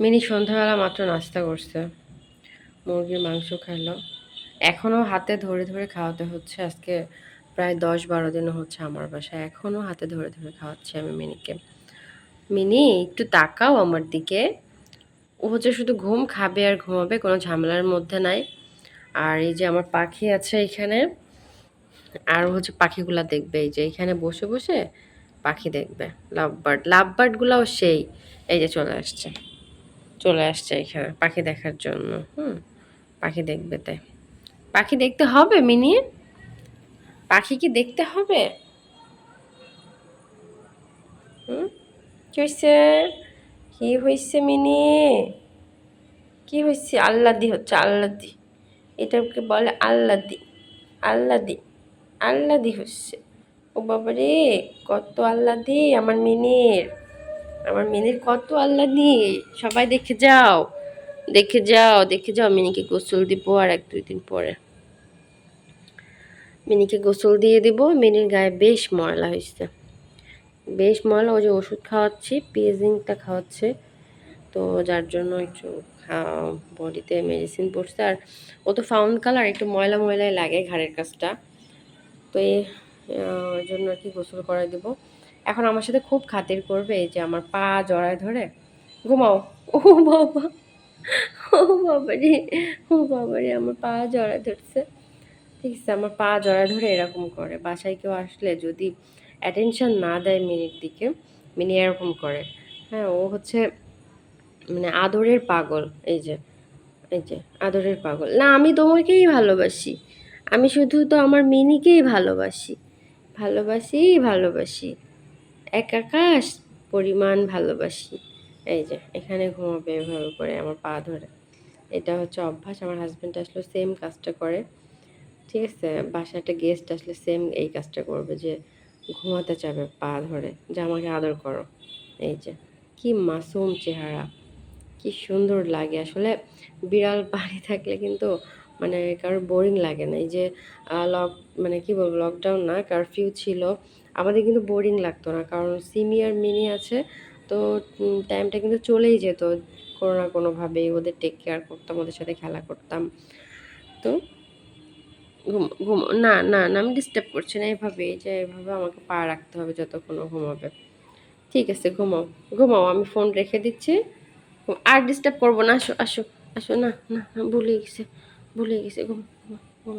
Mini সন্ধ্যাবেলা মাত্র নাস্তা করছে। মুরগির মাংস খেলো। এখনও হাতে ধরে ধরে খাওয়াতে হচ্ছে। আজকে প্রায় দশ বারো দিন হচ্ছে আমার বাসায়। এখনও হাতে ধরে ধরে খাওয়াচ্ছি আমি মিনিকে। মিনি, একটু তাকাও আমার দিকে। ও হচ্ছে শুধু ঘুম খাবে আর ঘুমাবে, কোনো ঝামেলার মধ্যে নাই। আর এই যে আমার পাখি আছে এখানে, আর হচ্ছে পাখিগুলা দেখবে। এই যে এখানে বসে বসে পাখি দেখবে। লাভ বার্ড লাভ বার্ডগুলাও সেই, এই যে চলে আসছে। চলে আসছে এখানে, পাখি দেখার জন্য, হুম, পাখি দেখবে তাই। পাখি দেখতে হবে, মিনি? পাখি কি দেখতে হবে? হুম, কি হয়েছে কি হয়েছে মিনি? কি হয়েছে আল্লাদি হচ্ছে, আল্লাদি। এটাকে বলে আল্লাদি আল্লাদি আল্লাদি হচ্ছে। ও বাবা রে কত আল্লাদি আমার মিনির আমার মিনির কত আল্লাদি সবাই দেখে যাও দেখে যাও দেখে যাও, মিনিকে গোসল দিব আর এক দুই দিন পরে। মিনিকে গোসল দিয়ে দিব, মিনির গায়ে বেশ ময়লা হয়েছে। বেশ ময়লা, ওই যে ওষুধ খাওয়াচ্ছি পেজিংটা খাওয়াচ্ছে। তো যার জন্য একটু বডিতে মেডিসিন পড়ছে। আর ও তো ফাউন্ড কালার, একটু ময়লা ময়লাই লাগে ঘাড়ের কাজটা। তো এই জন্য আর কি গোসল করাই দেবো। এখন আমার সাথে খুব খাতির করবে যে আমার পা জড়ায় ধরে। ঘুমাও। ও বাবা। ও বাবা রে। ও বাবা রে, আমার পা জড়ায় ধরছে। ঠিক আছে, আমার পা জড়ায় ধরে এরকম করে। বাসায় কেউ আসলে যদি অ্যাটেনশন না দেয় মিনির দিকে, মিনি এরকম করে। হ্যাঁ ও হচ্ছে মানে আদরের পাগল, এই যে এই যে, আদরের পাগল। না, আমি তোমাকেই ভালোবাসি। আমি শুধু তো আমার মিনিকেই ভালোবাসি। ভালোবাসি ভালোবাসি। এক আকাশ পরিমাণ ভালোবাসি। এই যে, এখানে ঘুমাবে এভাবে করে আমার পা ধরে। এটা হচ্ছে অভ্যাস, আমার হাজব্যান্ড আসলে সেম কাজটা করে। ঠিক আছে? বাসায় একটা গেস্ট আসলে সেম এই কাজটা করবে যে, ঘুমাতে চাবে পা ধরে। যে, আমাকে আদর করো। এই যে, কি মাসুম চেহারা। কি সুন্দর লাগে। আসলে বিড়াল বাড়ি থাকলে কিন্তু মানে কারোর বোরিং লাগে না। এই যে লক মানে কি বলব লকডাউন না কারফিউ ছিল, আমাদের কিন্তু বোরিং লাগতো না। কারণ সিনিয়র মিনি আছে, তো টাইমটা কিন্তু চলেই যেত। কোনো না কোনোভাবেই, ওদের টেক কেয়ার করতাম, ওদের সাথে খেলা করতাম। তো, ঘুম ঘুম, না না না, আমি ডিস্টার্ব করছি না এভাবে। যে, এভাবে আমাকে পা রাখতে হবে যতক্ষণ ঘুমাবে। ঠিক আছে, ঘুমাও ঘুমাও, আমি ফোন রেখে দিচ্ছি। আর ডিস্টার্ব করব না, আসো আসো আসো না না, ভুলে গেছে। ভুলে গেছে ঘুম ঘুম